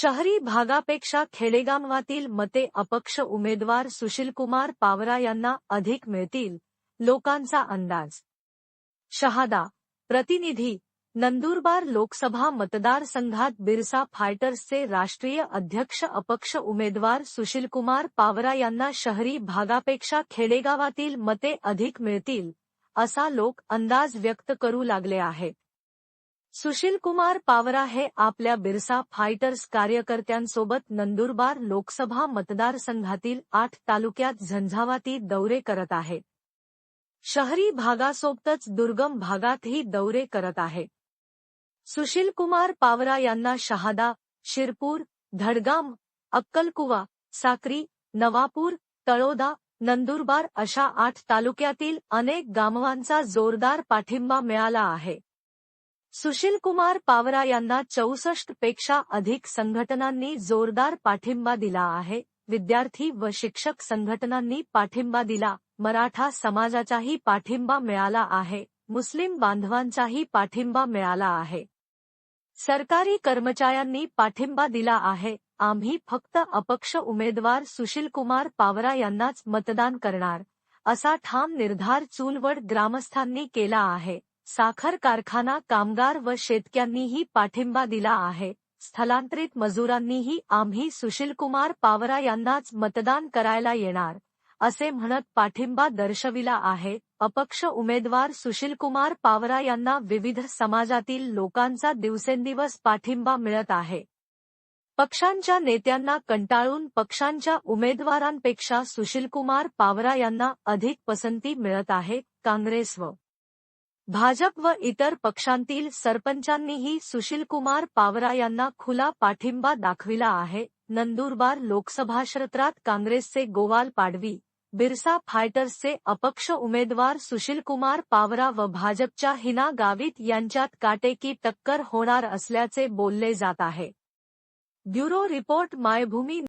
शहरी भागापेक्षा खेडेगावातील मते अपक्ष उमेदवार सुशीलकुमार पावरा यांना अधिक मिळतील, लोकांचा अंदाज. शहादा, प्रतिनिधी, नंदुरबार लोकसभा मतदारसंघात बिरसा फायटर्सचे राष्ट्रीय अध्यक्ष अपक्ष उमेदवार सुशीलकुमार पावरा शहरी भागापेक्षा खेडेगावातील मते अधिक मिळतील, असा लोक अंदाज व्यक्त करू लागले आहेत. सुशीलकुमार पावरा हे आपल्या बिरसा फायटर्स कार्यकर्त्यांसोबत नंदुरबार लोकसभा मतदारसंघातील आठ तालुक्यात झंझावाती दौरे करत आहेत शहरी भागासोबतच दुर्गम भागातही दौरे करत आहेत सुशीलकुमार पावरा यांना शहादा शिरपूर धडगाम अक्कलकुवा साक्री नवापूर तळोदा नंदुरबार अशा आठ तालुक्यातील अनेक गामवांचा जोरदार पाठिंबा मिळाला आहे. सुशीलकुमार पावरा यांना चौसष्ट पेक्षा अधिक संघटनांनी जोरदार पाठिंबा दिला आहे. विद्यार्थी व शिक्षक संघटनांनी पाठिंबा दिला. मराठा समाजाचाही पाठिंबा मिळाला आहे. मुस्लिम बांधवांचाही पाठिंबा मिळाला आहे. सरकारी कर्मचाऱ्यांनी पाठिंबा दिला आहे. आम्ही फक्त अपक्ष उमेदवार सुशीलकुमार पावरा यांनाच मतदान करणार. असा ठाम निर्धार चूलवड ग्रामस्थांनी केला आहे. साखर कारखाना कामगार व शेतक्यांनीही पाठिंबा दिला आहे. स्थलांतरित मजुरांनीही आम्ही सुशीलकुमार पावरा यांनाच मतदान करायला येणार असे म्हणत पाठिंबा दर्शविला आहे. अपक्ष उमेदवार सुशीलकुमार पावरा यांना विविध समाजातील लोकांचा दिवसेंदिवस पाठिंबा मिळत आहे. पक्षांच्या नेत्यांना कंटाळून पक्षांच्या उमेदवारांपेक्षा सुशीलकुमार पावरा यांना अधिक पसंती मिळत आहे. काँग्रेस व भाजप व इतर पक्षांतील सरपंचांनीही सुशीलकुमार पावरा यांना खुला पाठिंबा दाखविला आहे. नंदुरबार लोकसभा क्षेत्रात काँग्रेसचे गोवाल पाडवी, बिरसा फायटर्सचे अपक्ष उमेदवार सुशीलकुमार पावरा व भाजपच्या हिना गावित यांच्यात काटेकी टक्कर होणार असल्याचे बोलले जात आहे. Bureau report, Maybhumi